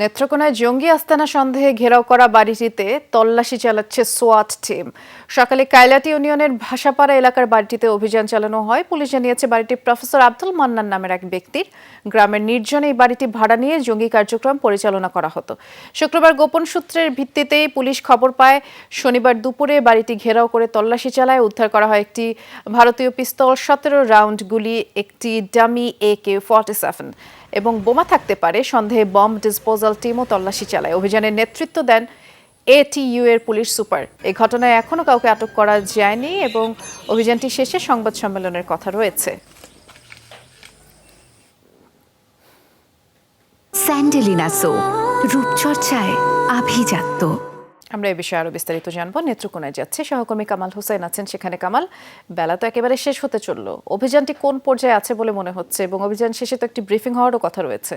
নেত্রকোনায় জঙ্গি আস্তানা সন্দেহে ঘেরাও করা বাড়িটিতে তল্লাশি চালাচ্ছে সোয়াট টিম। সকালে কাইলাটি ইউনিয়নের ভাষাপাড়া এলাকার বাড়িটিতে অভিযান চালানো হয়। পুলিশ জানিয়েছে বাড়িটি প্রফেসর আব্দুল মান্নান নামের এক ব্যক্তির গ্রামের নির্জনে এই বাড়িটি ভাড়া নিয়ে জঙ্গি কার্যক্রম পরিচালনা করা হতো। শুক্রবার গোপন সূত্রের ভিত্তিতেই পুলিশ খবর পায়, শনিবার দুপুরে বাড়িটি ঘেরাও করে তল্লাশি চালায়। উদ্ধার করা হয় একটি ভারতীয় পিস্তল, সতেরো রাউন্ড গুলি, একটি dummy A K forty seven. এবং বোমা থাকতে পারে। সন্দেহে বম্ব ডিসপোজাল টিমও তল্লাশি চালায়। অভিযানের নেতৃত্ব দেন এটিইউ এর পুলিশ সুপার। এই ঘটনায় এখনও কাউকে আটক করা যায়নি এবং অভিযানটি শেষে সংবাদ সম্মেলনের কথা রয়েছে। স্যান্ডেলিনা সো, রূপচর্চায় আভিজাত্য। আমরা এই বিষয়ে আরও বিস্তারিত জানব। নেত্রকোনায় যাচ্ছে সহকর্মী কামাল হোসেন আছেন সেখানে। কামাল বেলা তো একেবারে শেষ হতে চলল। অভিযানটি কোন পর্যায়ে আছে বলে মনে হচ্ছে এবং অভিযান শেষে তো একটি ব্রিফিং হওয়ারও কথা রয়েছে।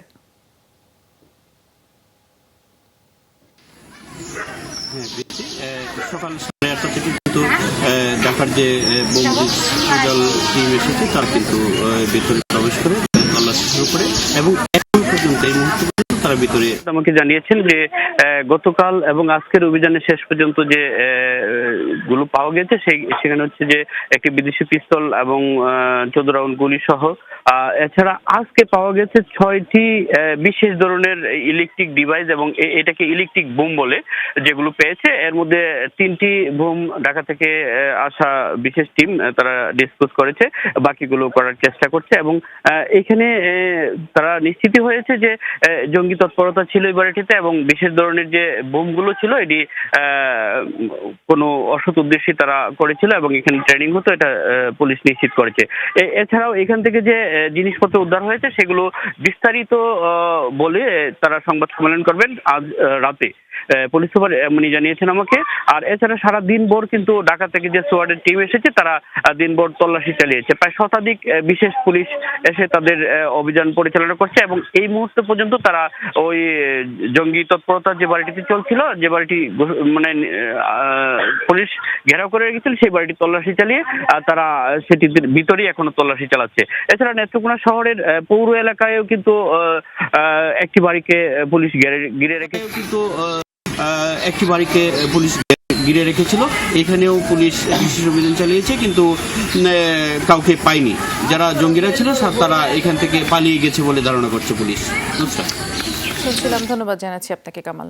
হ্যাঁ, ঢাকার যে বঙ্গদল টিম এসেছে তারা কিন্তু ভেতরে প্রবেশ করে তল্লাশি শুরু করে এবং এখন পর্যন্ত এই মুহূর্তে ভিতরে। আমাকে জানিয়েছেন যে গতকাল এবং আজকের অভিযানের শেষ পর্যন্ত যে গুলো পাওয়া গেছে সেখানে হচ্ছে যে, একটি বিদেশি পিস্তল এবং চোদ্দ রাউন্ড গুলি সহ। এছাড়া আজকে পাওয়া গেছে ছয়টি বিশেষ ধরনের ইলেকট্রিক ডিভাইস এবং এটাকে ইলেকট্রিক বোম বলে যেগুলো পেয়েছে। এর মধ্যে তিনটি বোম ঢাকা থেকে আসা বিশেষ টিম তারা ডিসপোজ করেছে। বাকিগুলো করার চেষ্টা করছে এবং এখানে তারা নিশ্চিত হয়েছে যে জঙ্গি তৎপরতা ছিল এই বাড়িটিতে এবং বিশেষ ধরনের যে বোমগুলো ছিল, এটি কোনো অসৎ উদ্দেশ্যে তারা করেছিল এবং এখানে ট্রেনিং হতো, এটা পুলিশ নিশ্চিত করেছে। এছাড়াও এখান থেকে যে জিনিসপত্র উদ্ধার হয়েছে, সেগুলো বিস্তারিত বলে তারা সংবাদ সম্মেলন করবেন আজ রাতে। পুলিশ সুপার এমনি জানিয়েছেন আমাকে। আর এছাড়া সারা দিন ভোর কিন্তু ঢাকা থেকে যে সোয়ার্ডের টিম এসেছে তারা আহ, দিনভর তল্লাশি চালিয়েছে। প্রায় শতাধিক বিশেষ পুলিশ এসে তাদের অভিযান পরিচালনা করছে এবং এই মুহূর্তে পর্যন্ত তারা ওই জঙ্গি তৎপরতা যে বাড়িটিতে চলছিল যে বাড়িটি মানে পুলিশ ঘেরাও করে রেখেছিল সেই বাড়িটি তল্লাশি চালিয়ে তারা সেটির ভিতরেই এখনও তল্লাশি চালাচ্ছে। এছাড়া নেত্রকোনা শহরের পৌর এলাকায়ও কিন্তু একটি বাড়িকে পুলিশ ঘিরে রেখে কিন্তু একটি বাড়িকে পুলিশ ঘিরে রেখেছিল। এখানেও পুলিশ বিশেষ অভিযান চালিয়েছে, কিন্তু কাউকে পায়নি। যারা জঙ্গিরা ছিল তারা এখান থেকে পালিয়ে গেছে বলে ধারণা করছে পুলিশ। শুনছিলাম, ধন্যবাদ জানাচ্ছি আপনাকে, কামাল।